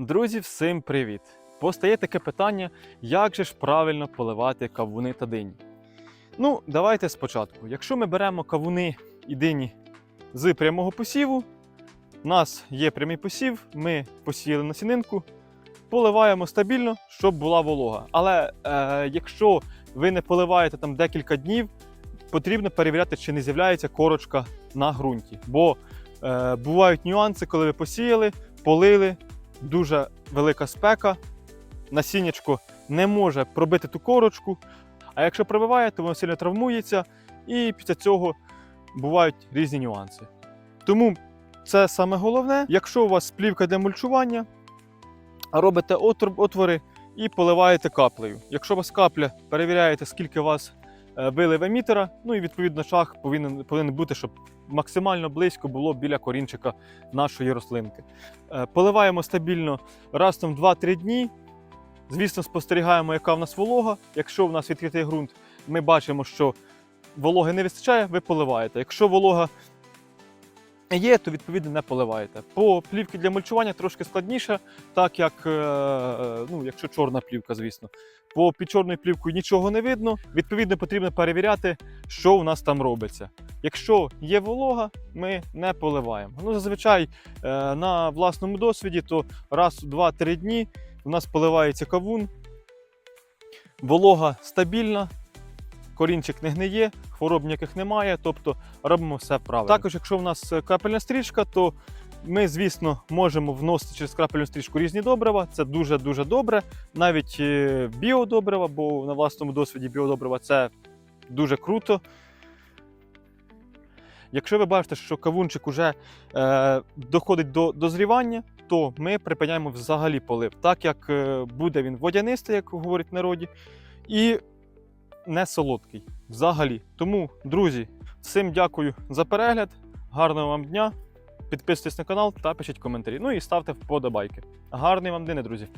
Друзі, всім привіт! Постає таке питання, як же ж правильно поливати кавуни та дині. Ну, давайте спочатку. Якщо ми беремо кавуни і дині з прямого посіву, у нас є прямий посів, ми посіяли насінинку, поливаємо стабільно, щоб була волога. Але е, якщо ви не поливаєте там декілька днів, потрібно перевіряти, чи не з'являється корочка на ґрунті. Бо е, бувають нюанси, коли ви посіяли, полили, дуже велика спека, насіннячко не може пробити ту корочку. А якщо пробиває, то воно сильно травмується, і після цього бувають різні нюанси. Тому це саме головне, якщо у вас плівка для мульчування, робите отвори і поливаєте каплею. Якщо у вас капля, перевіряєте, скільки у вас е, вилив емітера, ну і відповідно шаг повинен, повинен бути, щоб максимально близько було біля корінчика нашої рослинки. Е, Поливаємо стабільно раз там 2-3 дні. Звісно, спостерігаємо, яка в нас волога. Якщо в нас відкритий ґрунт, ми бачимо, що вологи не вистачає, ви поливаєте. Якщо волога є, то відповідно не поливаєте. По плівці для мульчування трошки складніше, так як е, е, ну, якщо чорна плівка, звісно. По під чорною плівкою нічого не видно. Відповідно, потрібно перевіряти, що у нас там робиться. Якщо є волога, ми не поливаємо. Ну, зазвичай е, на власному досвіді, то раз, 2-3 дні у нас поливається кавун, волога стабільна, корінчик не гниє, хвороб ніяких немає, тобто робимо все правильно. Також, якщо в нас е, крапельна стрічка, то ми, звісно, можемо вносити через крапельну стрічку різні добрива. Це дуже-дуже добре. Навіть е, біодобрива, бо на власному досвіді біодобрива це дуже круто. Якщо ви бачите, що кавунчик уже е, доходить до дозрівання, то ми припиняємо взагалі полив, так як е, буде він водянистий, як говорять в народі, і не солодкий взагалі. Тому, друзі, всім дякую за перегляд, гарного вам дня. Підписуйтесь на канал та пишіть коментарі. Ну і ставте вподобайки. Гарний вам день, друзі!